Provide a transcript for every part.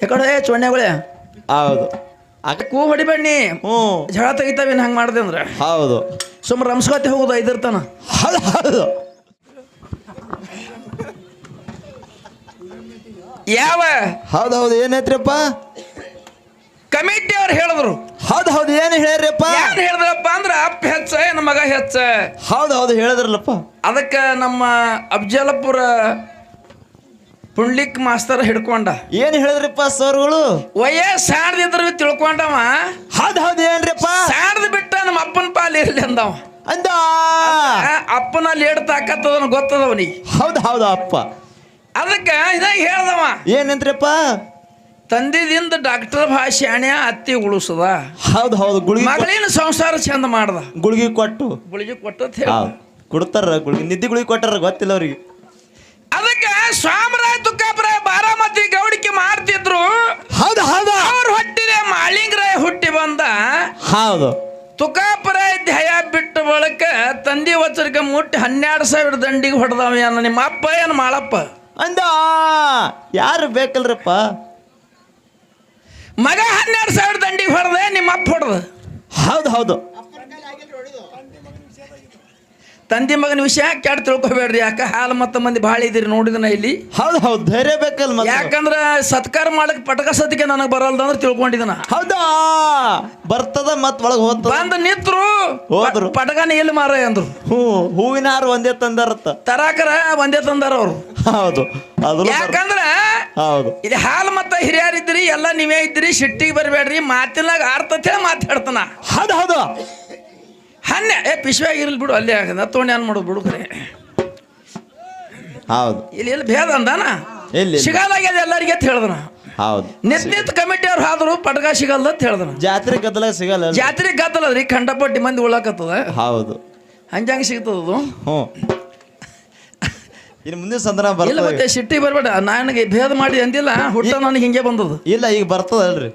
ಯಾಕಡೆ ಚೊಣ್ಣೆಗಳೇ ಹೌದು. ಕೂ ಹೊಡಿಬೇಡಿ ಹ್ಞೂ. ಜಳ ತೆಗಿತಾವೇನು ಹಂಗೆ ಮಾಡಿದೆ ಅಂದ್ರೆ? ಹೌದು. ಸುಮ್ಮನೆ ರಂಸ್ಕೋತಿ ಹೋಗೋದು ಐದಿರ್ತಾನ. ಹೌದು ಹೌದು. ಯಾವ? ಹೌದು ಹೌದು. ಏನೈತ್ರಿಪ್ಪ ಕಮಿಟಿ ಅವ್ರು ಹೇಳಿದ್ರು. ಹೌದು ಹೌದು. ಏನು ಹೇಳ್ರಿಪ್ಪ ಏನ್ ಹೇಳಿದ್ರಪ್ಪ ಅಂದ್ರೆ ಅಪ್ಪ ಹೆಚ್ಚ ಏನ್ ಮಗ ಹೆಚ್ಚ? ಹೌದು ಹೌದು. ಹೇಳಿದ್ರಲ್ಲಪ್ಪ. ಅದಕ್ಕೆ ನಮ್ಮ ಅಫ್ಜಲಪುರ ಪುಂಡ್ಲಿಕ್ ಮಾಸ್ತರ್ ಹಿಡ್ಕೊಂಡ. ಏನು ಹೇಳಿದ್ರಪ್ಪ ಸರ್ಗಳು? ಸಾಣದಿದ್ರು ತಿಳ್ಕೊಂಡವ. ಹೌದು ಹೌದು ಏನ್ರಿಪ್ಪ? ಸಾಣದ್ ಬಿಟ್ಟ ನಮ್ಮ ಅಪ್ಪನ ಪಾಲ್ ಇರ್ಲಿ ಅಂದವ. ಅಂದ? ಅಪ್ಪನ ಲೇಡ್ ತಾಕತ್ತದನ ಗೊತ್ತದವನಿ ಹೌದು ಹೌದು ಅಪ್ಪ. ಅದಕ್ಕೆ ಇದಾಗ ಹೇಳ್ದವ. ಏನಂದ್ರಪ್ಪ ತಂದಿದಿಂದ ಡಾಕ್ಟರ್ ಭಾಷಾಣ್ಯ ಅತ್ತಿ ಉಳಿಸದ. ಹೌದು ಹೌದು ಗುಳಿಗೆ ಮಗಳಿನ ಸಂಸಾರ ಚಂದ ಮಾಡ್ದ. ಗುಳಿಗೆ ಕೊಟ್ಟು. ಗುಳಿಗೆ ಕೊಟ್ಟ ಕೊಡ್ತಾರ ಗುಳಿಗೆ. ನಿದ್ದೆ ಗುಳಿಗೆ ಕೊಟ್ಟಾರ ಗೊತ್ತಿಲ್ಲ ಅವ್ರಿಗೆ. ಅದಕ್ಕೆ ಸ್ವಾಮರಾಯ ತುಕ್ಕಾಪರಾಯ ಬಾರಾಮತಿ ಗೌಡಿಕೆ ಮಾಡ್ತಿದ್ರು ಹೌದು ಹೌದು ಅವ್ರ ಹೊಟ್ಟಿದೆ ಮಾಳಿಂಗರಾಯ ಹುಟ್ಟಿ ಬಂದ ಹೌದು. ತುಕಾಪುರಾಯ ಧ್ಯಾಯ ಬಿಟ್ಟ ಬಳಕ ತಂದಿ ವಚರಕ್ಕೆ ಮುಟ್ಟಿ ಹನ್ನೆರಡು ಸಾವಿರ ದಂಡಿಗೆ ಹೊಡೆದವ ಏನು ನಿಮ್ಮ ಅಪ್ಪ ಏನು ಮಾಳಪ್ಪ ಅಂದ ಯಾರು ಬೇಕಲ್ರಪ್ಪ? ಮಗ ಹನ್ನೆರಡು ಸಾವಿರ ದಂಡಿಗೆ ಹೊಡೆದೆ ನಿಮ್ಮ ಅಪ್ಪ ಹೊಡೆದ. ಹೌದು ಹೌದು. ತಂದಿ ಮಗನ ವಿಷಯ ಕೆಟ್ಟ ತಿಳ್ಕೊಬೇಡ್ರಿ? ಯಾಕೆ ಹಾಲು ಮತ್ತ ಮಂದಿ ಭಾಳ ಇದ್ದೀರಿ ನೋಡಿದನ ಇಲ್ಲಿ. ಹೌದು ಹೌದು ಧೈರ್ಯ ಬೇಕಲ್ಲ ಯಾಕಂದ್ರ ಸತ್ಕಾರ ಮಾಡಕ್ ಪಟಕ ಸತ್ಕೆ ನನಗೆ ಬರಲ್ದ ಅಂದ್ರೆ ತಿಳ್ಕೊಂಡಿದನ. ಹೌದಾ? ಬರ್ತದ ಮತ್ ಒಳಗೆ ಹೋಗ್ತದ ಬಂದ ನಿತ್ರು ಹೋದ್ರು. ಪಟಕನ ಎಲ್ಲಿ ಮಾರ ಅಂದ್ರು. ಹ್ಞೂ ಹೂವಿನ ಹಾರ ಒಂದೇ ತಂದಾರತ್ತ ತರಾಕರ ಒಂದೇ ತಂದಾರ ಅವ್ರು. ಹೌದು ಅದು ಯಾಕಂದ್ರ ಹೌದು. ಇದು ಹಾಲು ಮತ್ತ ಹಿರಿಯರಿದ್ರಿ ಎಲ್ಲ ನೀವೇ ಇದ್ರಿ ಶಿಟ್ಟಿಗೆ ಬರಬೇಡ್ರಿ ಮಾತಿನಾಗ ಹೇಳಿ ಮಾತಾಡ್ತಾನ. ಹೌದು ಹೌದು. ಹನ್ನೆ. ಏ ಇರಲಿ ಬಿಡು ಅಲ್ಲೇ ಆಗದ. ತೊಗೊಂಡು ಏನ್ ಮಾಡೋದು ಬಿಡು ಕರೆ. ಹೌದು. ಇಲ್ಲಿ ಎಲ್ಲಿ ಭೇದ ಅಂದಾನ? ಇಲ್ಲಿ ಸಿಗಲಾಗ್ಯದ ಎಲ್ಲರಿಗೆ ಅಂತ ಹೇಳ್ದನ ಹೌದು. ನಿತ್ ನಿತ್ ಕಮಿಟಿ ಅವ್ರು ಆದ್ರು ಪಟಕ ಸಿಗಲ್ದ ಅಂತ ಹೇಳ್ದನ ಜಾತ್ರೆ ಗದ್ದಲ ಸಿಗಲ್ಲ ಜಾತ್ರೆ ಗದ್ದಲದ್ರಿ ಖಂಡಪಟ್ಟಿ ಮಂದಿ ಉಳಕತ್ತದ. ಹೌದು. ಹಂಜಂಗ್ ಸಿಗ್ತದ ಹ್ಞೂ. ಇನ್ನು ಮುಂದಿನ ಸಂದರ್ಭ ಇಲ್ಲ ಬರ್ತದೆ ಮತ್ತೆ ಸಿಟ್ಟಿ ಬರಬೇಡ. ನನಗೆ ಭೇದ ಮಾಡಿ ಅಂದಿಲ್ಲ ಹುಟ್ಟ ನನಗೆ ಹಿಂಗೆ ಬಂದದು. ಇಲ್ಲ ಈಗ ಬರ್ತದಲ್ರಿ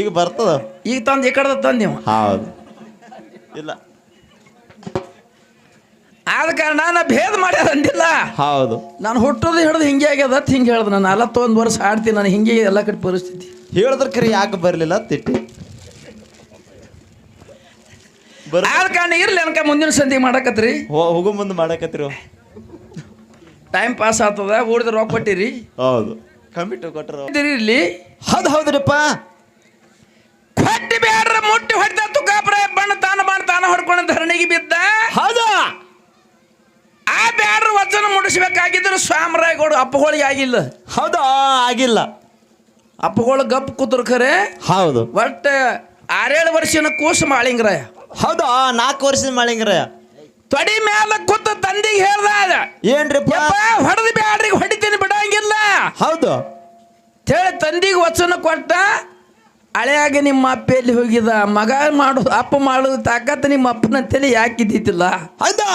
ಈಗ ಬರ್ತದ. ಈಗ ತಂದು ಈ ಕಡೆ ತಂದು ನೀವು. ಹೌದು. ಇಲ್ಲ. ಆದ ಕಾರಣ ನಾ ಭೇದ ಮಾಡ್ಯಾರ ಅಂದಿಲ್ಲ. ಹೌದು. ನಾನು ಹುಟ್ಟೋದು ಹಿಡಿದು ಹಿಂಗೆ ಆಗ್ಯದ ಹಿಂಗೆ ಹೇಳ್ದೆ. ನಾನು ನಲವತ್ತೊಂದು ವರ್ಷ ಆಡ್ತೀನಿ ನಾನು ಹಿಂಗೆ ಎಲ್ಲ ಕಡೆ ಪರಿಸ್ಥಿತಿ. ಹೇಳಿದ್ರ ಕರೆ ಯಾಕೆ ಬರಲಿಲ್ಲ ತಿಟ್ಟಿ ಆದ ಕಾರಣ ಇರ್ಲಿ ಅನ್ಕ ಮುಂದಿನ ಸಂಧಿ ಮಾಡಕತ್ರಿ. ಹೋ- ಹೋಗೋ ಮುಂದೆ ಮಾಡಕತ್ರಿ ಟೈಮ್ ಪಾಸ್ ಆಗ್ತದ ಊಡಿದ ರೊಕ್ಕ ಕೊಟ್ಟಿರಿ. ಹೌದು. ಕಂಪ್ಯೂಟರ್ ಕೊಟ್ಟರು ಇರ್ಲಿ. ಹೌದು ಹೌದ್ರಿಪ್ಪ. ಹೊಟ್ಟಿ ಬೇಡ್ರ ಮುಟ್ಟಿ ಹೊಡೆದ ತುಕಾಪ್ರ ಬಣ್ಣ ತಾನ ಬಣ್ಣ ತಾನ ಹೊಡ್ಕೊಂಡು ಧರಣಿಗೆ ಬಿದ್ದ. ಹೌದಾ. ಆ ಮುಡಿಸ್ಬೇಕಾಗಿದ್ರೆ ವಚನ ಸ್ವಾಮರಾಯಗೌಡ ಅಪ್ಪಗಳಿಗೆ ಆಗಿಲ್ಲ. ಹೌದಾ ಆಗಿಲ್ಲ. ಅಪ್ಪಗಳು ಗಪ್ ಕೂತರು ಖರೆ. ಹೌದು. ಒಟ್ಟು ಆರೇಳು ವರ್ಷನ ಕೂಸು ಮಾಳಿಂಗ್ರಯ. ಹೌದಾ ನಾಲ್ಕು ವರ್ಷದ ಮಾಳಿಂಗ್ರಯ. ತೊಡಿ ಮೇಲೆ ಕೂತ ತಂದಿಗೆ ಹೇಳ್ದ ಏನ್ರಿ ಹೊಡೆದು ಬ್ಯಾಡ್ರಿಗೆ ಹೊಡಿತೀನಿ ಬಿಡಂಗಿಲ್ಲ. ಹೌದು. ಹೇಳಿ ತಂದಿಗೆ ವಚನ ಕೊಟ್ಟ ಹಳೆಯಾಗಿ ನಿಮ್ಮ ಅಪ್ಪ ಎಲ್ಲಿ ಹೋಗಿದ? ಮಗ ಮಾಡೋದು ಅಪ್ಪ ಮಾಡೋದು ತಾಕತ್ ನಿಮ್ಮ ಅಪ್ಪನ ತಲೆ ಯಾಕಿದ್ದಿತ್ತಿಲ್ಲ ಹೌದಾ?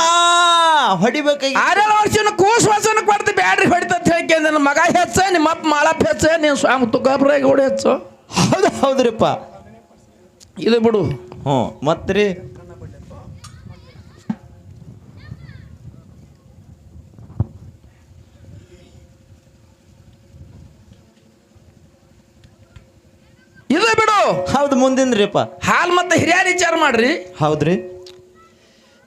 ಹೊಡಿಬೇಕಾಗಿ ಆರೇಳು ವರ್ಷನ ಕೂಸು ವಚನ ಕೊಡ್ತು ಬ್ಯಾಡ್ರಿ ಹೊಡಿತ ಹೇಳಿ ನನ್ನ ಮಗ ಹೆಚ್ಚ ನಿಮ್ಮ ಅಪ್ಪ ಮಾಳಪ್ಪ ಹೆಚ್ಚ ನೀವು ಸ್ವಾಮಿ ತುಕಾಪುರ ಗೌಡ ಹೆಚ್ಚು. ಹೌದು ಹೌದ್ರಿಪ್ಪ. ಇದು ಬಿಡು. ಹ್ಞೂ ಮತ್ರಿ ಇದು ಬಿಡು. ಹೌದು ಮುಂದಿಂದ್ರಿಪ್ಪ. ಹಾಲ್ ಮತ್ತೆ ಹಿರಿಯರ್ ವಿಚಾರ ಮಾಡ್ರಿ. ಹೌದ್ರಿ.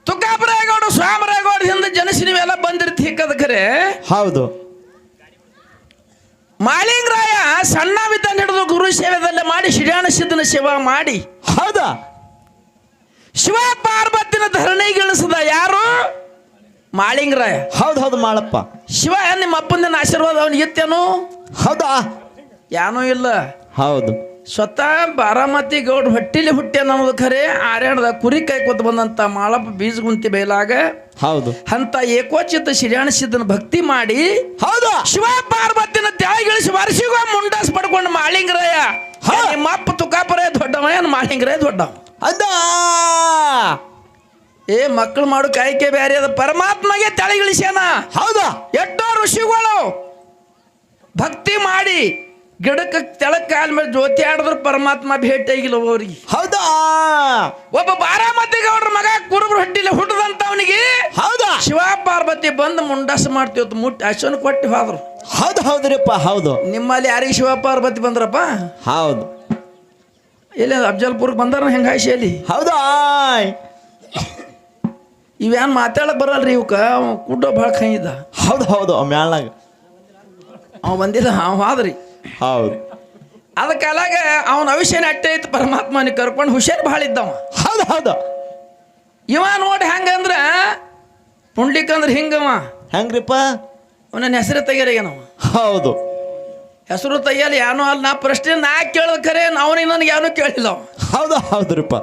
ತುಕಾಪುರೇಗೌಡ ಸ್ವಾಮರಾಯಗೌಡ ಹಿಂದೆ ಜನಸಿ ನೀವೆಲ್ಲ ಬಂದಿರ್ತಿ ಹಿಕ್ಕದ ಖರೆ ಹೌದು. ಮಾಲಿಂಗರಾಯ ಸಣ್ಣ ವಿದ್ದ ಹಿಡಿದು ಗುರು ಸೇವೆದಲ್ಲೇ ಮಾಡಿ ಶಿಡ್ಯಾಣ ಸಿದ್ಧನ ಸೇವಾ ಮಾಡಿ. ಹೌದಾ? ಶಿವ ಪಾರ್ವತಿನ ಧರಣಿಗಿಳಿಸದ ಯಾರು? ಮಾಳಿಂಗರಾಯ. ಹೌದು ಹೌದು ಮಾಳಪ್ಪ. ಶಿವ ನಿಮ್ಮ ಅಪ್ಪನ ಆಶೀರ್ವಾದ ಅವನಿಗೆ ಇತ್ತೇನು? ಹೌದಾ? ಏನೂ ಇಲ್ಲ. ಹೌದು. ಸ್ವತಃ ಬಾರಾಮತಿ ಗೌಡ ಹೊಟ್ಟಿಲಿ ಹುಟ್ಟಿ ಅನ್ನೋದು ಖರೆ ಆರ್ಯಾಣದ ಕುರಿ ಕೈ ಕೊತ್ತು ಬಂದಂತ ಮಾಳಪ್ಪ ಬೀಜ ಗುಂತಿ ಬೈಲಾಗ ಹೌದು. ಅಂತ ಏಕೋಚಿತ ಶಿರ್ಯಾಣ ಸಿದ್ಧನ ಭಕ್ತಿ ಮಾಡಿ. ಹೌದು. ಶಿವ ಪಾರ್ವತಿನ ತ್ಯಾಗಿಳಿಸಿ ವರ್ಷಿಗೂ ಮುಂಡಾಸ್ ಪಡ್ಕೊಂಡು ಮಾಳಿಂಗರಾಯ ನಿಮ್ಮಪ್ಪ ನಿಮ್ಮ ಅಪ್ಪ ತುಕಾಪುರ ದೊಡ್ಡವ ಏನು ಮಾಳಿಂಗರಾಯ ದೊಡ್ಡವ? ಅದ. ಏ ಮಕ್ಕಳು ಮಾಡು ಕಾಯ್ಕೆ ಬೇರೆ ಅದ ಪರಮಾತ್ಮಗೆ ತೆಳಗಿಳಿಸ್ಯಾನ ಹೌದಾ. ಎಷ್ಟೋ ಋಷಿಗಳು ಭಕ್ತಿ ಮಾಡಿ ಗಿಡಕ್ಕೆ ತೆಳಕಾಲ ಕಾಲ ಮೇಲೆ ಜ್ಯೋತಿ ಆಡಿದ್ರು ಪರಮಾತ್ಮ ಭೇಟಿ ಆಗಿಲ್ಲ ಅವ್ರಿಗೆ. ಹೌದಾ? ಒಬ್ಬ ಬಾರಾಮತಿ ಗೌಡ್ರ ಮಗ ಕುರುಬ್ರು ಹಟ್ಟಿಲ್ಲ ಹುಟ್ಟದಂತ ಅವನಿಗೆ ಹೌದಾ? ಶಿವ ಪಾರ್ವತಿ ಬಂದು ಮುಂಡಾಸ ಮಾಡ್ತೀವತ್ತು ಮುಟ್ಟಿ ಅಶನ ಕೊಟ್ಟು ಹೋದ್ರು. ಹೌದು ಹೌದ್ರಿಪ್ಪ ಹೌದು. ನಿಮ್ಮಲ್ಲಿ ಯಾರಿಗೆ ಶಿವ ಪಾರ್ವತಿ ಬಂದ್ರಪ್ಪ? ಹೌದು. ಎಲ್ಲಿ ಅಫಜಲ್ಪುರ್ಗೆ ಬಂದಾರ ಹೆಂಗ ಅಲ್ಲಿ? ಹೌದಾ? ಇವೇನು ಮಾತಾಡಕ್ ಬರಲ್ರಿ ಇವಕ್ಕ ಕುಡ್ಡೋ ಭಾಳ ಕೈ ಇದ್ದ ಹೌದು ಹೌದು ಮ್ಯಾಳ್ನಾಗ ಅವ ಬಂದಿಲ್ಲ ಅವ ಆದ್ರಿ ಹೌದು. ಅದ ಕಾಲಾಗ ಅವನ ಅವಿಷಯನ ಅಟ್ಟೆ ಐತಿ ಪರಮಾತ್ಮನ ಕರ್ಕೊಂಡು ಹುಷಾರ್ ಭಾಳ ಇದ್ದವ. ಹೌದು ಹೌದು. ಇವ ನೋಡಿ ಹೆಂಗಂದ್ರ ಪುಂಡ್ಲಿಕ್ ಅಂದ್ರೆ ಹಿಂಗವ ಹೆಂಗ್ರಿಪ್ಪ? ಅವನ ಹೆಸರು ತೆಗಿಯಲಾಗ್ಯಾನವ ಹೌದು. ಹೆಸರು ತೆಗಿಯಲ್ಲ ಏನೋ ಅಲ್ಲ ನಾ ಪ್ರಶ್ನೆ ನಾ ಕೇಳದ ಖರೆ ಅವನಿಗೆ ನನಗೆ ಏನೂ ಕೇಳಿಲ್ಲ ಅವ. ಹೌದು ಹೌದ್ರಿಪ್ಪ.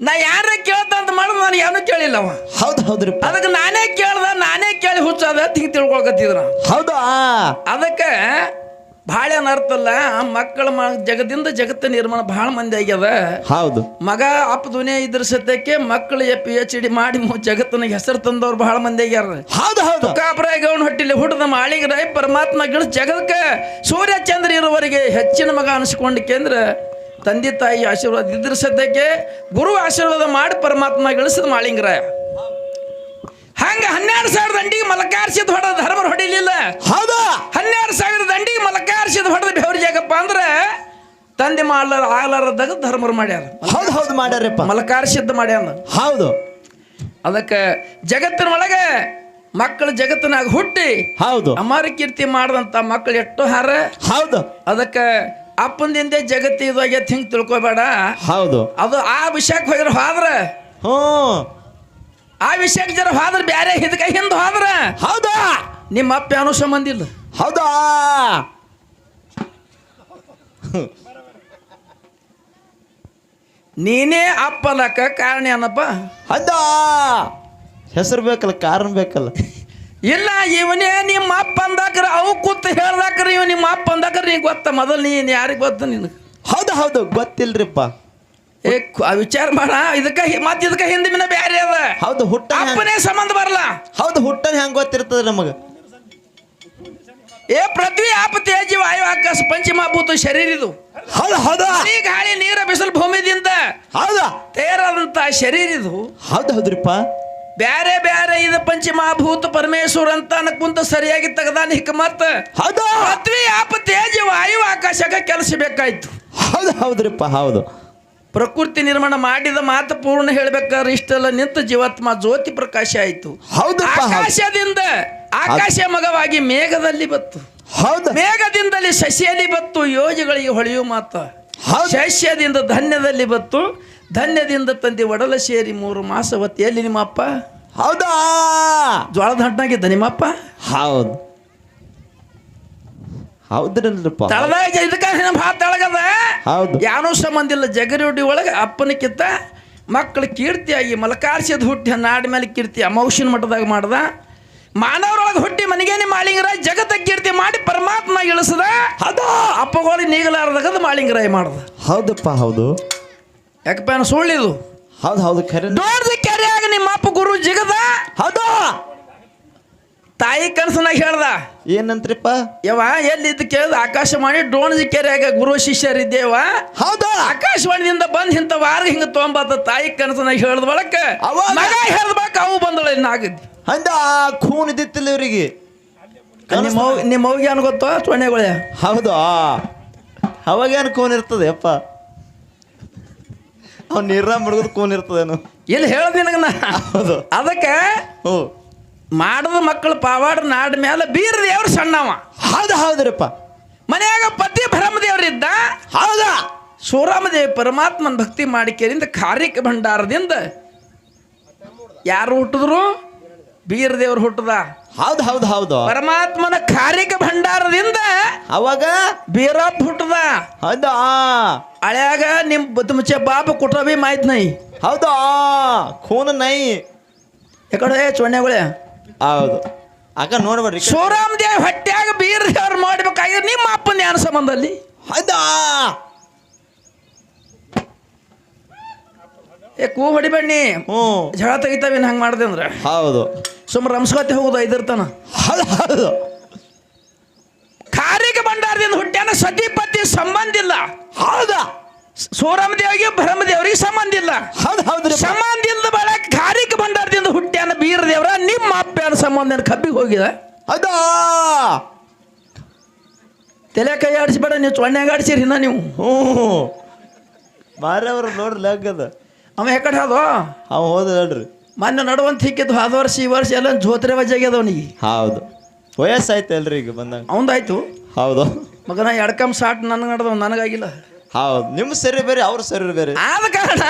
ನಾ ಯಾರ ಕೇಳ್ತಂತ ಮಾಡಿದ್ ನನಗೆ ಏನೂ ಕೇಳಿಲ್ಲ ಅವ. ಹೌದು ಹೌದ್ರಿಪ್ಪ. ಅದಕ್ಕೆ ನಾನೇ ಕೇಳ್ದ ನಾನೇ ಕೇಳಿ ಹುಚ್ಚದ ತಿಂಗ್ ತಿಳ್ಕೊಳಕತ್ತಿದ್ರ ಹೌದಾ ಅದ ಅದಕ್ಕೆ ಭಾಳ ಏನರ್ಥಲ್ಲ ಆ ಮಕ್ಕಳ ಮ ಜಗದಿಂದ ಜಗತ್ತು ನಿರ್ಮಾಣ ಭಾಳ ಮಂದಿ ಆಗ್ಯದ ಹೌದು. ಮಗ ಅಪ್ಪ ದುನಿಯಾ ಇದ್ರ ಸತ್ಯಕ್ಕೆ ಮಕ್ಕಳು ಪಿ ಎಚ್ ಡಿ ಮಾಡಿ ಜಗತ್ತಿನ ಹೆಸರು ತಂದವ್ರು ಬಹಳ ಮಂದಿ ಆಗ್ಯಾರ. ಹೌದು ಹೌದು. ಕಾಪರಾಯ ಗೌಣ ಹೊಟ್ಟಿಲಿ ಹುಟ್ಟದ ಮಾಳಿಗರ ಪರಮಾತ್ಮ ಗಿಡ ಜಗಕ್ಕೆ ಸೂರ್ಯ ಚಂದ್ರ ಇರುವವರಿಗೆ ಹೆಚ್ಚಿನ ಮಗ ಅನಿಸ್ಕೊಂಡು ಕೇಂದ್ರ ತಂದೆ ತಾಯಿ ಆಶೀರ್ವಾದ ಇದ್ರ ಸದ್ಯಕ್ಕೆ ಗುರು ಆಶೀರ್ವಾದ ಮಾಡಿ ಪರಮಾತ್ಮ ಗಳಿಸಿದ ಮಾಳಿಂಗರಾಯ. ಹಂಗ ಹನ್ನೆರಡು ಸಾವಿರದ ಅಂಡಿಗೆ ಮಲಕಾರ್ಸಿದ ಹೊಡೆದ ಧರ್ಮರ ಹೊಡಿಲಿಲ್ಲ ಹೌದು ಹನ್ನೆರಡು ಸಾವಿರ ದಂಡಿಗೆ ಮಲಕಾರ್ಸಿದ್ ಹೊಡೆದ ಬೆವ್ರ ಜಾಗಪ್ಪ ಅಂದ್ರೆ ತಂದೆ ಮಾಡ್ಲಾರ ಆಗ್ಲಾರದಾಗ ಧರ್ಮರು ಮಾಡ್ಯಾರ. ಹೌದು ಹೌದು ಮಾಡ್ಯಾರಪ್ಪ. ಮಲಕಾರ್ಸಿದ್ದ ಮಾಡ್ಯಾನ. ಹೌದು. ಅದಕ್ಕೆ ಜಗತ್ತಿನ ಒಳಗೆ ಮಕ್ಕಳು ಜಗತ್ತಿನಾಗ ಹುಟ್ಟಿ ಹೌದು. ಅಮರ ಕೀರ್ತಿ ಮಾಡಿದಂತ ಮಕ್ಕಳು ಎಷ್ಟು ಹಾರ. ಹೌದು. ಅದಕ್ಕೆ ಅಪ್ಪಂದಿಂದ ಜಗತ್ತಿ ಇದಾಗೈತೆ ಹಿಂಗೆ ತಿಳ್ಕೊಬೇಡ. ಹೌದು. ಅದು ಆ ವಿಷಯಕ್ಕೆ ಹೋದ್ರೆ ಹೋದ್ರ. ಹ್ಞೂ. ಆ ವಿಷಯಕ್ಕೆ ಜರ ಹೋದ್ರ ಬ್ಯಾರೆ ಹಿಂದಕ್ಕೆ ಹಿಂದೆ ಹೋದ್ರ. ಹೌದಾ? ನಿಮ್ಮ ಅಪ್ಪ ಏನೋ ಸಂಬಂಧ ಇಲ್ಲ ಹೌದಾ? ನೀನೇ ಅಪ್ಪಲಕ್ಕ ಕಾರಣ ಏನಪ್ಪ ಅದ! ಹೆಸರು ಬೇಕಲ್ಲ ಕಾರಣ ಬೇಕಲ್ಲ. ಇಲ್ಲ ಇವನೇ ನಿಮ್ಮ ಅಪ್ಪ ಅಂದಾಕ್ರ ಅವು ಕೂತ್ ಹೇಳ್ದಾಕ್ರ ಇವ ನಿಮ್ಮ ಅಪ್ಪ ಅಂದಾಕ್ರ ನೀ ಗೊತ್ತ ಮೊದಲು ನೀನು ಯಾರಿಗೆ ಗೊತ್ತ ನಿನಗೆ? ಹೌದು ಹೌದು ಗೊತ್ತಿಲ್ರಿಪ್ಪ. ಏ ವಿಚಾರ ಮಾಡ ಇದಕ್ಕೆ ಮತ್ತೆ ಇದಕ್ಕೆ ಹಿಂದೆ ಮಿನ ಬ್ಯಾರೆ ಅದ. ಹೌದು ಹುಟ್ಟ ಅಪ್ಪನೇ ಸಂಬಂಧ ಬರಲ್ಲ. ಹೌದು ಹುಟ್ಟ ಹೆಂಗ್ ಗೊತ್ತಿರ್ತದೆ ನಮಗ? ಏ ಪೃಥ್ವಿ ಆಪ ತೇಜಿ ವಾಯು ಆಕಾಶ ಪಂಚಮಭೂತ ಶರೀರ ಇದು. ಹೌದು ಹೌದಾ. ಈ ಗಾಳಿ ನೀರ ಬಿಸಿಲು ಭೂಮಿದಿಂದ ಹೌದಾ. ತಯಾರಾದಂತ ಶರೀರ ಇದು ಹೌದು ಹೌದ್ರಿಪ್ಪ. ಬ್ಯಾರೆ ಬ್ಯಾರೆ ಇದು ಪಂಚಮಹಾಭೂತ ಪರಮೇಶ್ವರ ಅಂತ ಕುಂತ ಸರಿಯಾಗಿ ತೆಗದಾನ ಹಿಕ್ಕಮತ್ತ ಹೌದು. ಪೃಥ್ವಿ ಆಪ ತೇಜ ವಾಯು ಆಕಾಶಕ್ಕೆ ಕೆಲಸ ಬೇಕಾಯ್ತು. ಹೌದು ಹೌದ್ರಿಪ್ಪ ಹೌದು. ಪ್ರಕೃತಿ ನಿರ್ಮಾಣ ಮಾಡಿದ ಮಾತು ಪೂರ್ಣ ಹೇಳ್ಬೇಕಾದ್ರೆ ಇಷ್ಟೆಲ್ಲ ನಿಂತ ಜೀವಾತ್ಮ ಜ್ಯೋತಿ ಪ್ರಕಾಶ ಆಯ್ತು. ಹೌದು. ಆಕಾಶದಿಂದ ಆಕಾಶ ಮಗವಾಗಿ ಮೇಘದಲ್ಲಿ ಬತ್ತು. ಹೌದು. ಮೇಘದಿಂದಲೇ ಶಶಿಯಲ್ಲಿ ಬತ್ತು ಯೋಜಗಳಿಗೆ ಹೊಳೆಯುವ ಮಾತು. ಶಶ್ಯದಿಂದ ಧನ್ಯದಲ್ಲಿ ಬತ್ತು ಧನ್ಯದಿಂದ ತಂದೆ ಒಡಲ ಸೇರಿ ಮೂರು ಮಾಸ ಹೊತ್ತು. ಎಲ್ಲಿ ನಿಮ್ಮಪ್ಪ? ಹೌದಾ? ಜ್ವಾಳದ ಹಣ್ಣಾಗಿದ್ದ ನಿಮ್ಮಪ್ಪ? ಹೌದು. ಹೌದ್ರಲ್ರಿಪ್ಪ. ತಳದಾಗ ಇದಕ್ಕ ತಳಗದ. ಹೌದು. ಯಾನೂ ಸಂಬಂಧ ಇಲ್ಲ. ಜಗರಿಯುಡಿ ಒಳಗೆ ಅಪ್ಪನಕ್ಕಿತ್ತ ಮಕ್ಕಳು ಕೀರ್ತಿಯಾಗಿ ಮಲಕಾರ್ಸಿದ ಹುಟ್ಟಿ ನಾಡ ಮೇಲೆ ಕೀರ್ತಿ ಅಮೌಷನ್ ಮಠದಾಗ ಮಾಡ್ದ. ಮಾನವರೊಳಗೆ ಹುಟ್ಟಿ ಮನೆಗೆ ಮಾಳಿಂಗರ ಜಗತ್ತ ಕೀರ್ತಿ ಮಾಡಿ ಪರಮಾತ್ಮ ಇಳಿಸದ ಅದ ಅಪ್ಪಗೋಳಿ ನೀಗಲಾರದಾಗದ ಮಾಳಿಂಗರಾಯ ಮಾಡದ. ಹೌದಪ್ಪ ಹೌದು. ಯಾಕಪ್ಪ ಸುಳ್ಳಿದು? ಹೌದು ಹೌದು ಖರೆ ದೊಡ್ಡ ಕೆರೆಯಾಗ ನಿಮ್ಮ ಅಪ್ಪ ಗುರು ಜಿಗದ ಹೌದಾ. ತಾಯಿ ಕನಸನಾಗ ಹೇಳ್ದ. ಏನಂತ್ರಿಪ್ಪ? ಯವ ಎಲ್ಲಿ ಇದ್ದು ಕೇಳ್ದ ಆಕಾಶವಾಣಿ ಡೋಣಜಿ ಕೆರೆಯಾಗ ಗುರು ಶಿಷ್ಯರಿದ್ದೇವ. ಹೌದಾ? ಆಕಾಶವಾಣಿಯಿಂದ ಬಂದ್ ಇಂಥ ವಾರ ಹಿಂಗ ತೊಂಬತ್ತ ತಾಯಿ ಕನಸನಾಗ ಹೇಳ್ದ ಬಳಕ ಅವ ಮಗ ಹೇಳ್ದ ಬಳಕ ಅವು ಬಂದಳ ಇನ್ನಾಗದ್ ಅಂದ ಖೂನ್ ಇದ್ದಿತ್ತಿಲ್ಲ ಇವರಿಗೆ? ನಿಮ್ಮ ನಿಮ್ಮ ಅವ್ಗೆ ಏನು ಗೊತ್ತೋ ಚೊಣ್ಣೆಗಳೇ ಹೌದು? ಅವಾಗೇನು ಖೂನ್ ಇರ್ತದೆ ಅಪ್ಪ ಅವ್ನು ನೀರ ಮುಳುಗದ ಖೂನ್ ಇರ್ತದೇನು. ಇಲ್ಲಿ ಹೇಳ್ದೆ ನನಗೆ ನಾ ಹೌದು. ಅದಕ್ಕೆ ಹ್ಞೂ. ಮಾಡದ ಮಕ್ಕಳು ಪಾವಾಡ ನಾಡ ಮೇಲೆ ಬೀರ ದೇವ್ರು ಸಣ್ಣವ. ಹೌದು ಹೌದ್ರಪ್ಪ. ಮನೆಯಾಗ ಪತಿ ಭರಮದೇವರಿದ್ದ? ಹೌದಾ? ಶಿವರಾಮದೇವಿ ಪರಮಾತ್ಮನ ಭಕ್ತಿ ಮಾಡಿಕೆರಿಂದ ಖಾರಿಕ ಭಂಡಾರದಿಂದ ಯಾರು ಹುಟ್ಟಿದ್ರು? ಬೀರ ದೇವ್ರು ಹುಟ್ಟದ. ಹೌದು ಹೌದು ಹೌದು. ಪರಮಾತ್ಮನ ಖಾರಿಕ ಭಂಡಾರದಿಂದ ಅವಾಗ? ಬೀರಪ್ಪ ಹುಟ್ಟದ. ಹೌದಾ? ಹಳ್ಯಾಗ ನಿಮ್ ಮುಚ್ಚೆ ಬಾಬು ಕುಟಬಿ ಮಾಹಿತಿ ನೈ. ಹೌದಾ? ಖೂನ್ ನೈ. ಯಾಕಡೆ ಚೊಣ್ಣೆಗಳೇ ಹೌದು. ಅಕ್ಕ ನೋಡ್ಬೇಡ್ರಿ ಶಿವರಾಮ್ ದೇವ್ ಹೊಟ್ಟೆಯಾಗ ಬೀರ್ ದೇವ್ರು ಮಾಡ್ಬೇಕಾಗಿದ್ರೆ ನಿಮ್ಮ ಅಪ್ಪನ ಯಾನ ಸಂಬಂಧ ಅಲ್ಲಿ? ಹೌದಾ? ಏ ಕೂ ಹೊಡಿಬೇಡಿ ಹ್ಞೂ. ಜಳ ತೆಗಿತಾವೇನು ಹಂಗೆ ಮಾಡಿದೆ ಅಂದ್ರೆ? ಹೌದು. ಸುಮ್ಮ ರಂಸ್ಕೋತಿ ಹೋಗುದು ಐದಿರ್ತಾನ. ಹೌದು ಹೌದು. ಕಾರಿಕ ಭಂಡಾರದಿಂದ ಹುಟ್ಟ್ಯಾನ ಸತಿಪತಿ ಸಂಬಂಧ ಇಲ್ಲ. ಹೌದಾ? ಸೋರಾಮದೇವಿಗೆ ದೇವರಿಗೆ ಭರಮದೇವರಿಗೆ ಸಂಬಂಧ ಇಲ್ಲ. ಹೌದು ಹೌದು ಸಂಬಂಧ ಇಲ್ಲದ ಬಳಕ ಕಾರಿಕ ಭಂಡಾರದಿಂದ ಹುಟ್ಟ್ಯಾನ ಬೀರ ದೇವ್ರ ನಿಮ್ಮ ಅಪ್ಪನ ಸಂಬಂಧ ಕಬ್ಬಿಗೆ ಹೋಗಿದೆ. ಅದಾ ತಲೆ ಕೈ ಆಡಿಸ್ಬೇಡ ನೀವು ಚೊಣ್ಣೆಗೆ ಆಡಿಸಿರಿ ಇನ್ನ ನೀವು. ಹ್ಞೂ ನೋಡ್ರಿ ಲಗ್ಗದ ಅವ ಯಾಕಡೆ ಅದು. ಅವ ಹೋದ? ನೋಡ್ರಿ ಮೊನ್ನೆ ನಡುವಂತ ಹಿಕ್ಕಿದ್ದು ಹಾದ ವರ್ಷ ಈ ವರ್ಷ ಎಲ್ಲ ಜೋತ್ರೆ ವಜಾಗ್ಯದ ಅವನಿಗೆ. ಹೌದು. ವಯಸ್ಸಾಯ್ತಲ್ರಿ ಈಗ ಬಂದಂಗ. ಅವಂದಾಯ್ತು? ಹೌದು. ಮಗನ ಎಡ್ಕಮ್ ಸಾಟ್ ನನಗೆ ನಡೆದವ್ ನನಗಾಗಿಲ್ಲ. ಹೌದು. ನಿಮ್ಮ ಸರಿ ಬೇರೆ ಅವ್ರ ಸರಿ ಬೇರೆ. ಆದ ಕಾರಣ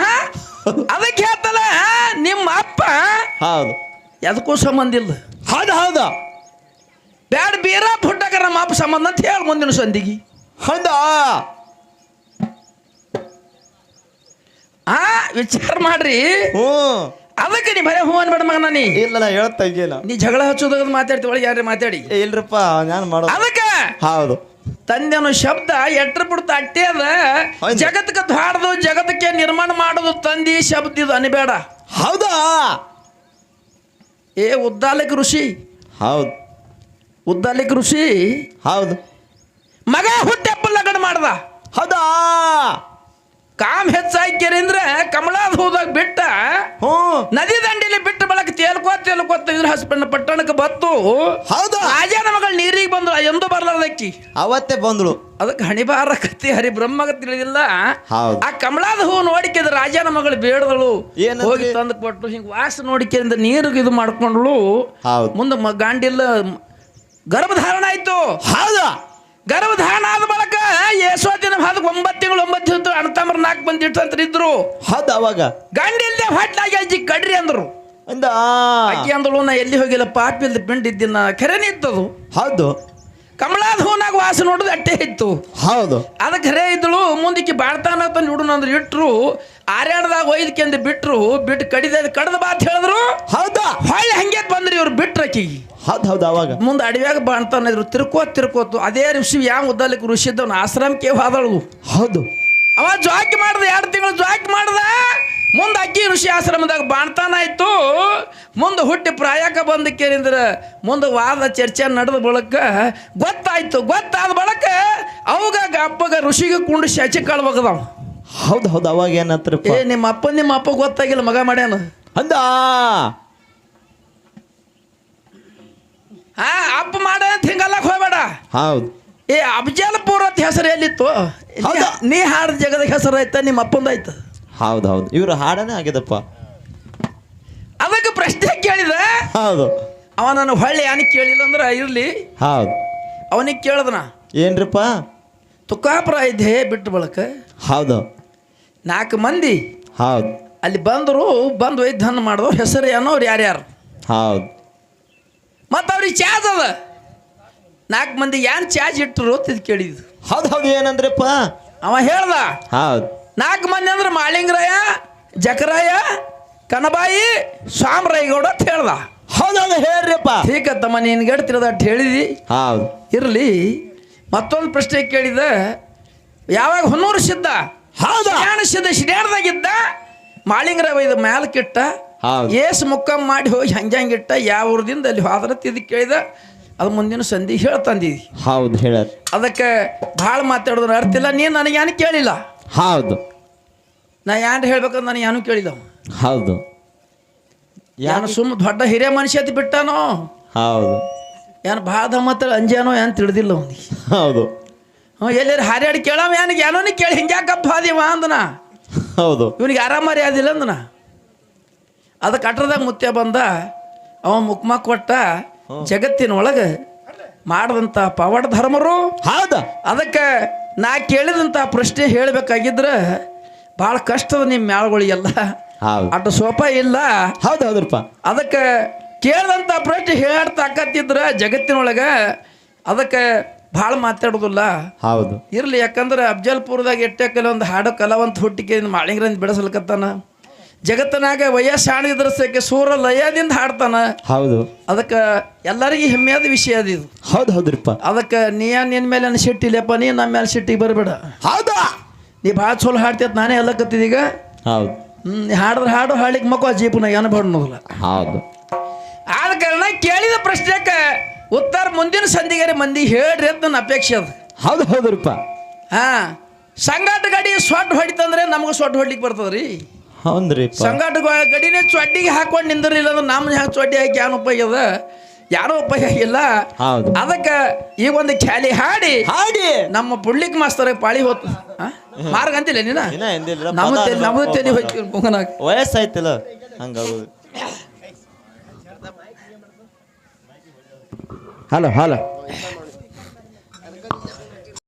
ಅದಕ್ಕೆ ಹೇಳ್ತಲ್ಲ ನಿಮ್ಮ ಅಪ್ಪ ಹೌದು. ಎದಕ್ಕೂ ಸಂಬಂಧ ಇಲ್ಲ. ಹೌದು ಹೌದು. ಬ್ಯಾಡ ಬೀರ ಪುಟ್ಟಕ ನಮ್ಮ ಅಪ್ಪ ಸಂಬಂಧ ಅಂತ ಹೇಳಿ ಮುಂದಿನ ಸಂದಿಗೆ. ಹೌದ. ಆ ವಿಚಾರ ಮಾಡ್ರಿ. ಹ್ಞೂ. ಅದಕ್ಕೆ ನೀ ಬರೇ ಹೂ ಅನ್ಬೇಡ ಮಗನ ನೀ. ಇಲ್ಲ ನಾ ಹೇಳ್ತಾ ನೀ ಜಗಳ ಹಚ್ಚೋದಾಗ ಮಾತಾಡ್ತೀವಿ ಒಳಗೆ ಯಾರೇ ಮಾತಾಡಿ. ಇಲ್ರಪ್ಪ ನಾನು ಮಾಡೋ ಅದಕ್ಕೆ ಹೌದು. ತಂದೆ ಅನ್ನೋ ಶಬ್ದ ಎಟ್ರ ಬಿಡ್ತ ಅಟ್ಟೆ ಅದ. ಹೌದು. ಜಗತ್ತಕ್ಕೆ ಧಾಡ್ದು ಜಗತ್ತಕ್ಕೆ ನಿರ್ಮಾಣ ಮಾಡೋದು ತಂದಿ ಶಬ್ದ ಇದು ಅನಿಬೇಡ. ಹೌದಾ? ಏ ಉದ್ದಾಲಕ ಋಷಿ. ಹೌದು. ಉದ್ದಾಲಕ ಋಷಿ. ಹೌದು. ಮಗ ಹುಟ್ಟೆಪ್ಪ ಲಗ್ನ ಮಾಡ್ದ. ಹೌದಾ? ಕಾಮ್ ಹೆಚ್ಚಾಯ್ಕೆರಿ ಅಂದ್ರೆ ಕಮಲಾದ ಹೋದಾಗ ಬಿಟ್ಟ ಹ್ಞೂ. ನದಿ ದಂಡೆಲಿ ಬಿಟ್ಟ ಬಳಕ ತೇಲ್ಕೋ ತೇಲ್ಕೋತ ಇದ್ರ ಹಸ್ಬೆಂಡ್ ಪಟ್ಟಣಕ್ಕೆ ಬತ್ತು. ಹೌದು? ರಾಜನ ಮಗಳು ನೀರಿಗೆ ಬಂದ್ರು ಎಂದು ಬರ್ಲಾರ್ದಕ್ಕಿ ಅವತ್ತೇ ಬಂದಳು. ಅದಕ್ಕೆ ಹಣಿಬಾರ ಕತ್ತಿ ಹರಿ ಬ್ರಹ್ಮಗ ತಿಳಿದಿಲ್ಲ ಆ ಕಮಲಾದ ಹೂ ನೋಡಿಕೆದ ರಾಜನ ಮಗಳು ಬೇಡದಳು. ಏನು ಹೋಗಿ ತಂದು ಕೊಟ್ಟು ಹಿಂಗೆ ವಾಸ ನೋಡಿಕೆಯಿಂದ ನೀರು ಇದು ಮಾಡ್ಕೊಂಡ್ಳು. ಮುಂದೆ ಗಾಂಡಿಲ್ಲ ಗರ್ಭಧಾರಣ ಆಯ್ತು. ಹೌದಾ? ಗರ್ಭಧಾರಣ ಆದ ಬಳಿಕ ಯೇಸೋ ದಿನ ಅದಕ್ಕೆ ಒಂಬತ್ತು ತಿಂಗಳು ಒಂಬತ್ತು ತಿಂಗಳು ಅಣ್ಣತಮ್ಮರು ನಾಲ್ಕು ಮಂದಿ ಇಟ್ಟಂತ ಇದ್ರು. ಹೌದು ಅವಾಗ. ಗಂಡಿಲ್ದೆ ಹೊಟ್ಲಾಗಿ ಅಜ್ಜಿ ಕಡ್ರಿ ಅಂದ್ರು. ಅಂದ ಅಜ್ಜಿ ಅಂದಳು ನಾ ಎಲ್ಲಿ ಹೋಗಿಲ್ಲ ಪಾಪ ಇಲ್ದ ಪಿಂಡ್ ಇದ್ದಿನ ಖರೇನೆ ಇತ್ತದು ಹೌದು. ಕಮಲಾದ ಹೂನಾಗ ವಾಸ ನೋಡುದು ಅಟ್ಟೆ ಇತ್ತು. ಹೌದು. ಅದಕ್ಕೆ ಖರೆ ಇದ್ದಳು ಮುಂದಕ್ಕೆ ಬಾಳ್ತಾನ ತಂದು ಇಡುನ ಅಂದ್ರೆ ಇಟ್ರು ಆರ್ಯಾಣದಾಗ ಒಯ್ದಕ್ಕೆಂದು ಬಿಟ್ರು ಬಿಟ್ಟು ಕಡಿದ ಕಡದ ಬಾತ್ ಹೇಳಿದ್ರು. ಹೌದಾ? ಹೊಳ್ಳಿ ಹಂಗೆ ಬಂದ್ರಿ ಇವ್ರು ಬಿಟ್ರು ಆಕಿಗೆ. ಹೌದು ಹೌದು ಅವಾಗ. ಮುಂದೆ ಅಡವ್ಯಾಗ ಬಾಣ್ತಾನ ಇದ್ರು ತಿರ್ಕೋತ್ ತಿರ್ಕೋತು ಅದೇ ಋಷಿ ಯಾವ ಉದ್ದಲಿಕ್ಕೆ ಋಷಿ ಇದ್ದವನು ಆಶ್ರಮಕ್ಕೆ ಹೋದಳು ಹೌದು. ಅವ ಜ್ವಾಕಿ ಮಾಡ್ದ ಎರಡು ತಿಂಗಳು ಜಾಕಿ ಮಾಡ್ದ. ಮುಂದೆ ಅಕ್ಕಿ ಋಷಿ ಆಶ್ರಮದಾಗ ಬಾಣ್ತಾನ ಆಯ್ತು. ಮುಂದೆ ಹುಟ್ಟಿ ಪ್ರಾಯಕ ಬಂದ ಕೇಳಿದ್ರೆ ಮುಂದೆ ವಾದ ಚರ್ಚೆ ನಡೆದ ಬಳಕ ಗೊತ್ತಾಯ್ತು. ಗೊತ್ತಾದ ಬಳಕ ಅವಾಗ ಅಪ್ಪಗ ಋಷಿಗೆ ಕುಂಡು ಶಚಿ ಕಾಳ್ಬಾಗದವ ಹೌದು ಹೌದು ಅವಾಗ ಏನತ್ರ ಏ ನಿಮ್ಮ ಅಪ್ಪ ನಿಮ್ಮ ಅಪ್ಪ ಗೊತ್ತಾಗಿಲ್ಲ ಮಗ ಮಾಡ್ಯಾನ. ಅಂದ. ಹಾ ಅಪ್ಪ ಮಾಡ ಅಂತ ಹಿಂಗಲ್ಲಕ್ ಹೋಗ್ಬೇಡ. ಹೌದು. ಏ ಅಫಜಲ್ಪುರ ಅಂತ ಹೆಸರು ಎಲ್ಲಿತ್ತು? ನೀ- ಹಾಡ್ ನೀ ಹಾಡಿದ ಜಗದ ಹೆಸರು ಆಯ್ತಾ ನಿಮ್ಮ ಅಪ್ಪಂದು ಆಯ್ತು ಹೌದು ಹೌದು. ಇವ್ರ ಹಾಡನೇ ಆಗಿದಪ್ಪ. ಅದಕ್ಕೆ ಪ್ರಶ್ನೆ ಕೇಳಿದ. ಹೌದು. ಅವ ನಾನು ಹೊಳ್ಳಿ ಯಾನಿಗೆ ಕೇಳಿಲ್ಲ ಅಂದ್ರೆ ಇರಲಿ. ಹೌದು. ಅವನಿಗೆ ಕೇಳ್ದನ. ಏನ್ರಿಪ್ಪ? ತುಕಾಪುರ ಇದ್ದೆ ಬಿಟ್ಟು ಬಳಕ. ಹೌದು. ನಾಲ್ಕು ಮಂದಿ. ಹೌದು. ಅಲ್ಲಿ ಬಂದರು ಬಂದು ವೈದ್ಯನ ಮಾಡಿದವ್ರು ಹೆಸರು ಏನೋ ಅವ್ರು ಯಾರ್ಯಾರು. ಹೌದು. ಮತ್ತು ಅವ್ರಿಗೆ ಚಾರ್ಜ್ ಅದ. ನಾಲ್ಕು ಮಂದಿ ಏನು ಚಾರ್ಜ್ ಇಟ್ಟರು ಅಂತ ಕೇಳಿದ್ದು. ಹೌದು ಹೌದು ಏನಂದ್ರಪ್ಪ? ಅವ ಹೇಳ್ದ ಹೌದು. ನಾಲ್ಕು ಮಂದಿ ಅಂದ್ರೆ ಮಾಳಿಂಗರಾಯ ಜಕರಾಯ ಕನಬಾಯಿ ಸ್ವಾಮರಾಯಗೌಡ ಅಂತ ಹೇಳ್ದ. ಹೌದು ಹೌದು ಹೇಳ್ರಿಪ್ಪ. ಈಗ ತಮ್ಮ ನೀನು ಗೆಡ್ತಿರದ ಅಟ್ ಹೇಳಿದಿ. ಹೌದು. ಇರಲಿ. ಮತ್ತೊಂದು ಪ್ರಶ್ನೆ ಕೇಳಿದ ಯಾವಾಗ ಹೊನ್ನೂರು ಸಿದ್ದ ಹೌದು? ಸಿದ್ಧ ಶಿಡ್ಯಾಣದಾಗಿದ್ದ ಮಾಳಿಂಗರಾಯ ಇದು ಮ್ಯಾಲಕ್ಕಿಟ್ಟ. ಏಸ್ ಮುಖ ಮಾಡಿ ಹೋಗಿ ಹಂಗೆ ಇಟ್ಟ ಯಾವ ಊರದಿಂದ ಅಲ್ಲಿ ಹೋದ್ರ ಇದು ಕೇಳಿದ ಅದು ಮುಂದಿನ ಸಂಧಿ ಹೇಳ್ತಂದಿದಿ ಹೌದು ಹೇಳ. ಅದಕ್ಕೆ ಭಾಳ ಮಾತಾಡೋದ್ರ ಅರ್ಥ ಇಲ್ಲ ನೀನು ನನಗೆ ಏನು ಕೇಳಿಲ್ಲ? ಹೌದು. ನಾ ಯಾರು ಹೇಳ್ಬೇಕಂದ್ರೆ ನನಗೆ ಏನೂ ಕೇಳಿಲ್ಲ. ಹೌದು. ಯಾನು ಸುಮ್ಮ ದೊಡ್ಡ ಹಿರಿಯ ಮನುಷ್ಯ ಅತಿ ಬಿಟ್ಟಾನೋ? ಹೌದು. ಏನು ಭಾಳ ದಮ್ಮತ್ತಳ ಅಂಜಾನೋ ಏನು ತಿಳಿದಿಲ್ಲ ಅವನಿಗೆ. ಹೌದು. ಹ್ಞೂ ಎಲ್ಲಾರು ಹಾರ್ಯಾಡಿ ಕೇಳವ ಏನಿಗೆ ಏನೋ ಕೇಳಿ ಹಿಂಗ್ಯಾಕಪ್ಪ ಹಾದಿವ ಅಂದನ. ಹೌದು. ಇವನಿಗೆ ಆರಾಮಾರಿ ಆದಿಲ್ಲ ಅಂದನ. ಅದಕ್ಕೆ ಕಟ್ಟರದಾಗ ಮುತ್ಯ ಬಂದ ಅವ ಮುಕ್ಮ ಕೊಟ್ಟ ಜಗತ್ತಿನೊಳಗೆ ಮಾಡಿದಂಥ ಪವಾಡ ಧರ್ಮರು. ಹೌದ. ಅದಕ್ಕೆ ನಾ ಕೇಳಿದಂಥ ಪ್ರಶ್ನೆ ಹೇಳಬೇಕಾಗಿದ್ರೆ ಭಾಳ ಕಷ್ಟದ ನಿಮ್ಮ ಮ್ಯಾಳ್ಗಳಿಗೆಲ್ಲ ಅಟ ಸೋಪ ಇಲ್ಲ. ಹೌದು ಹೌದ್ರಪ್ಪ. ಅದಕ್ಕೆ ಕೇಳಿದಂಥ ಪ್ರಶ್ನೆ ಹೇಳ್ತಾಕತ್ತಿದ್ರೆ ಜಗತ್ತಿನೊಳಗೆ ಅದಕ್ಕೆ ಭಾಳ ಮಾತಾಡೋದಿಲ್ಲ. ಹೌದು. ಇರಲಿ ಯಾಕಂದ್ರೆ ಅಫ್ಜಲ್ಪುರದಾಗ ಎಟ್ಟೆ ಕೆಲವೊಂದು ಹಾಡೋ ಕಲಾವಂತ ಹುಟ್ಟಿಗೆ ಮಾಳಿಂಗ್ರಂದು ಬೆಳೆಸಲ್ಕತ್ತಾನ ಜಗತ್ತನಾಗ ವಯಸ್ಸಾಣಿದ್ರ ಸಕ್ಕೆ ಸೂರ ಲಯದಿಂದ ಹಾಡ್ತಾನ. ಹೌದು. ಅದಕ್ಕೆ ಎಲ್ಲರಿಗೂ ಹೆಮ್ಮೆಯಾದ ವಿಷಯ ಅದು ಇದು. ಹೌದು ಹೌದ್ರಿಪ್ಪ. ಅದಕ್ಕೆ ನೀ ನಿನ್ನ ಮೇಲೆ ನನ್ನ ಸಿಟ್ಟಿಲ್ಲಪ್ಪ ನೀ ನಮ್ಮ ಮೇಲೆ ಸಿಟ್ಟಿಗೆ ಬರಬೇಡ. ಹೌದಾ? ನೀ ಭಾಳ ಚಲೋ ಹಾಡ್ತೈತೆ ನಾನೇ ಎಲ್ಲಕತ್ತಿದೀಗ ಹೌದು. ಹ್ಞೂ ಹಾಡಿದ್ರೆ ಹಾಡು ಹಾಡ್ಲಿಕ್ಕೆ ಮಕ್ಕಳು ಜೀಪನ ಏನು ಅನ್ನೋದಿಲ್ಲ. ಹೌದು. ಆದ ಕಾರಣ ಕೇಳಿದ ಪ್ರಶ್ನೆಕ್ಕೆ ಉತ್ತರ ಮುಂದಿನ ಸಂಧಿಗಾರಿ ಮಂದಿ ಹೇಳ್ರಿ ಅಂತ ನನ್ನ ಅಪೇಕ್ಷೆ ಅದು. ಹೌದು ಹೌದ್ರಿಪ್ಪ. ಹಾಂ ಸಂಗಾಟ ಗಾಡಿ ಸೊಟ್ಟು ಹೊಡಿತಂದ್ರೆ ನಮ್ಗೆ ಸೊಟ್ಟು ಹೊಡ್ಲಿಕ್ಕೆ ಬರ್ತದೆ ರೀ ಹೌದ್ರಿಪ್ಪ ಸಂಗಾಟ ಗಡಿನೇ ಚೊಡ್ಡಿಗೆ ಹಾಕೊಂಡು ನಿಂದಿರಲಿಲ್ಲ ಅಂದ್ರೆ ನಮ್ಮ ಹ್ಯಾಂಗ ಚೊಡ್ಡಿ ಹಾಕಿ ಏನು ಉಪಯೋಗ ಯಾರೋ ಉಪಯೋಗ ಇಲ್ಲ? ಹೌದು. ಅದಕ್ಕ ಈ ಒಂದು ಖ್ಯಾಲಿ ಹಾಡಿ ಹಾಡಿ. ನಮ್ಮ ಪುಳ್ಳಿಕ್ ಮಾಸ್ತರ ಪಾಳಿ ಹೋತ್? ಮಾರ್ಗ ಅಂತಿಲ್ಲ ನೀನ? ನಮ್ಮ ನಮ್ಮ ತಲೆ ಮುಗನಾಗ ವಯಸ್ಸಾಯ್ತಿಲ್ಲ ಹಂಗಾಗೋದು. Hello hello.